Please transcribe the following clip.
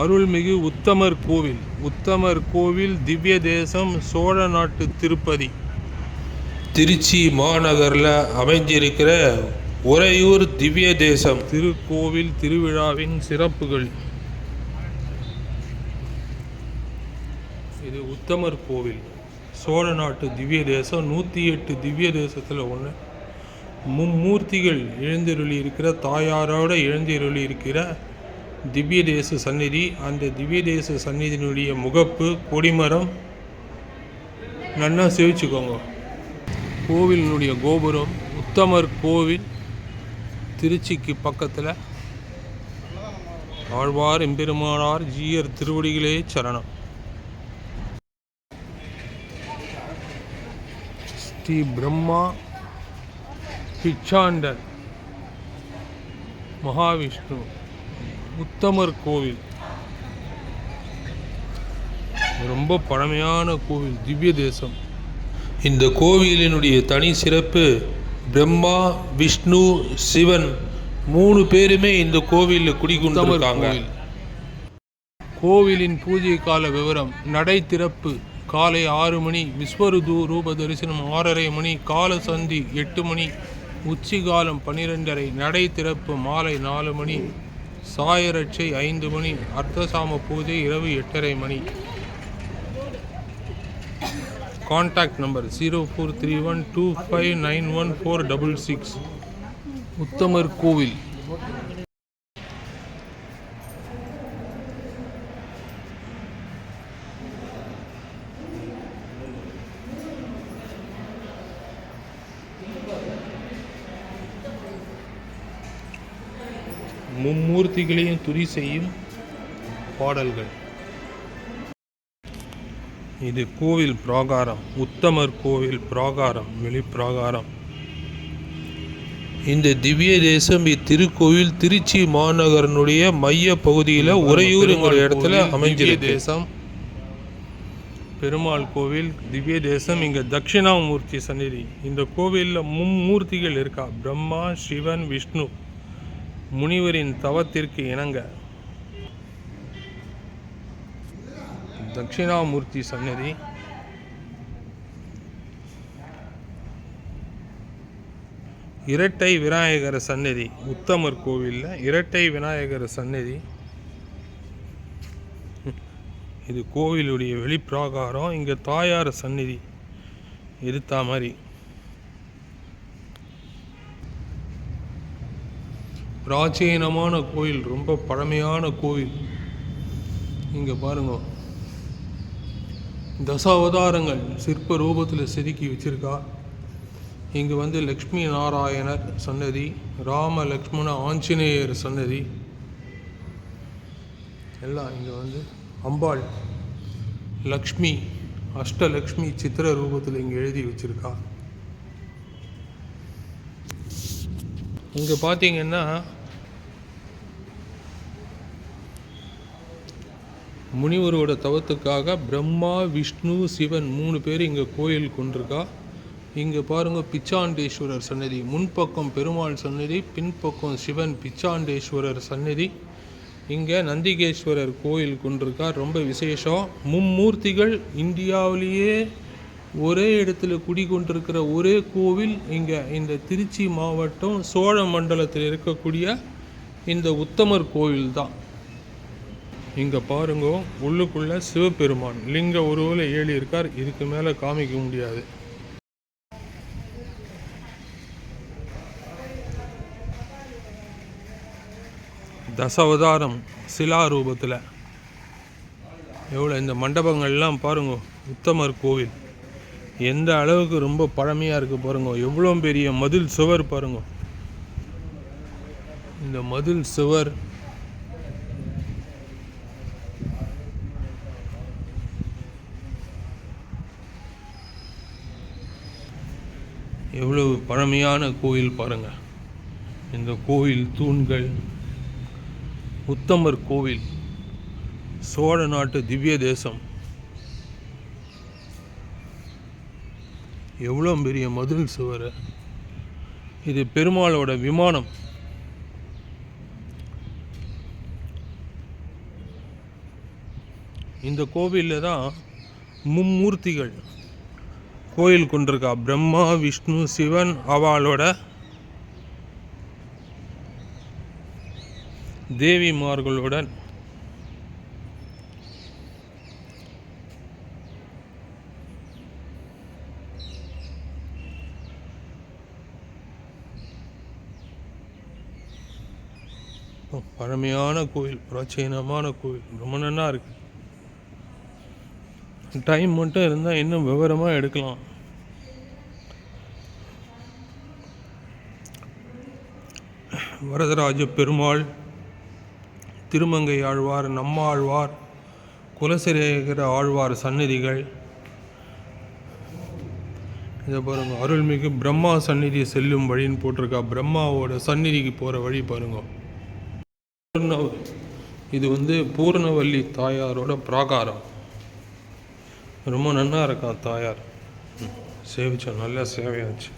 அருள்மிகு உத்தமர் கோவில். உத்தமர் கோவில் திவ்ய தேசம் சோழ நாட்டு திருப்பதி. திருச்சி மாநகரில் அமைஞ்சிருக்கிற உறையூர் திவ்ய தேசம். திருக்கோவில் திருவிழாவின் சிறப்புகள். இது உத்தமர் கோவில். சோழ நாட்டு திவ்ய தேசம் நூற்றி எட்டு திவ்ய தேசத்தில் ஒன்று மும்மூர்த்திகள் எழுந்தருளி இருக்கிற தாயாரோடு எழுந்தருளி இருக்கிற திவ்ய தேச சந்நிதி அந்த திவ்ய தேச சந்நிதியினுடைய முகப்பு கொடிமரம். நல்லா சேவிச்சுக்கோங்க. கோவிலினுடைய கோபுரம் உத்தமர் கோவில் திருச்சிக்கு பக்கத்தில். ஆழ்வார் எம்பெருமானார் ஜீயர் திருவடிகளே சரணம். ஸ்ரீ பிரம்மா பிச்சாண்டர் மகாவிஷ்ணு. உத்தமர் கோவில். ரொம்ப பழமையான கோவில் திவ்ய தேசம். இந்த கோவிலினுடைய தனி சிறப்பு பிரம்மா விஷ்ணு சிவன் மூணு பேருமே இந்த கோவிலில் கோவில். கோவிலின் பூஜை கால விவரம் நடை திறப்பு காலை ஆறு மணி விஸ்வருது ரூப தரிசனம் ஆறரை மணி கால சந்தி எட்டு மணி உச்சிகாலம் பன்னிரெண்டரை நடை திறப்பு மாலை நாலு மணி சாயரட்சை ஐந்து மணி அர்த்தசாம பூஜை இரவு எட்டரை மணி. Contact number zero four three one two five nine one four double six Uthamar Kovil. மும்மூர்த்திகளையும் துதி செய்யும் பாடல்கள். இது கோவில் பிராகாரம் உத்தமர் கோவில் பிராகாரம் வெளிப்பிராகாரம். இந்த திவ்ய தேசம் இத்திருக்கோவில் திருச்சி மாநகரனுடைய மைய பகுதியில் உறையூருங்கிற இடத்துல அமைஞ்சிருக்கு. தேசம். பெருமாள் கோவில் திவ்ய தேசம் இங்க தட்சிணாமூர்த்தி சந்நிதி. இந்த கோவிலில் மும்மூர்த்திகள் இருக்கா? பிரம்மா சிவன் விஷ்ணு. முனிவரின் தவத்திற்கு இணங்க. தட்சிணாமூர்த்தி சன்னதி. இரட்டை விநாயகர் சன்னதி. உத்தமர் கோவிலில் இரட்டை விநாயகர் சன்னதி. இது கோவிலுடைய வெளிப்பிராகாரம். இங்கே தாயார் சந்நிதி எதிர்த்தா மாதிரி. பிராச்சீனமான கோயில் ரொம்ப பழமையான கோவில் இங்கே பாருங்க. தசாவதாரங்கள் சிற்ப ரூபத்தில் செதுக்கி வச்சிருக்கா. இங்கே வந்து லக்ஷ்மி நாராயணர் சன்னதி ராம லக்ஷ்மண ஆஞ்சநேயர் சன்னதி. எல்லாம் இங்கே வந்து அம்பாள் லக்ஷ்மி அஷ்டலக்ஷ்மி சித்திர ரூபத்தில் இங்கே எழுதி வச்சுருக்கா. இங்கே பார்த்தீங்கன்னா முனிவரோட தவத்துக்காக பிரம்மா விஷ்ணு சிவன் மூணு பேர் இங்கே கோயில் கொண்டிருக்கா. இங்கே பாருங்கள் பிச்சாண்டேஸ்வரர் சன்னதி. முன்பக்கம் பெருமாள் சன்னதி பின்பக்கம் சிவன் பிச்சாண்டேஸ்வரர் சன்னதி. இங்கே நந்திகேஸ்வரர் கோயில் கொண்டிருக்கா. ரொம்ப விசேஷம். மும்மூர்த்திகள் இந்தியாவிலேயே ஒரே இடத்துல குடிகொண்டிருக்கிற ஒரே கோவில் இங்கே. இந்த திருச்சி மாவட்டம் சோழ மண்டலத்தில் இருக்கக்கூடிய இந்த உத்தமர் கோவில் தான் இங்கே பாருங்க உள்ளுக்குள்ளே சிவபெருமான். லிங்க உருவில் ஏழி இருக்கார் இதுக்கு மேலே காமிக்க முடியாது. தசாவதாரம் சிலா ரூபத்தில் எவ்வளோ இந்த மண்டபங்கள்லாம் பாருங்க உத்தமர் கோவில். எந்த அளவுக்கு ரொம்ப பழமையாக இருக்குது பாருங்க எவ்வளோ பெரிய மதில் சுவர் பாருங்க. இந்த மதில் சுவர் எவ்வளவு பழமையான கோயில் பாருங்கள் இந்த கோயில் தூண்கள் உத்தமர் கோவில் சோழ நாட்டு திவ்ய தேசம். எவ்வளோ பெரிய மதில் சுவர். இது பெருமாளோட விமானம். இந்த கோவிலில் தான் மும்மூர்த்திகள். கோயில் கொண்டிருக்கா? பிரம்மா விஷ்ணு சிவன் அவளோட தேவிமார்களுடன் பழமையான கோயில் பிராச்சீனமான கோயில். ரொம்ப நல்லா இருக்கு. டைம் மட்டும் இருந்தால் இன்னும் விவரமாக எடுக்கலாம். வரதராஜ பெருமாள் திருமங்கை ஆழ்வார் நம்மாழ்வார் குலசேகர ஆழ்வார் சந்நிதிகள். இதை பாருங்க அருள்மிகு பிரம்மா சந்நிதி செல்லும் வழின்னு போட்டிருக்கா. பிரம்மாவோட சந்நிதிக்கு போகிற வழி பாருங்க. பூர்ண இது வந்து பூர்ணவல்லி தாயாரோட பிராகாரம். ரொம்ப நன்னா இருக்கான் தாயார். சேவிச்சோம் நல்லா சேவையாச்சு.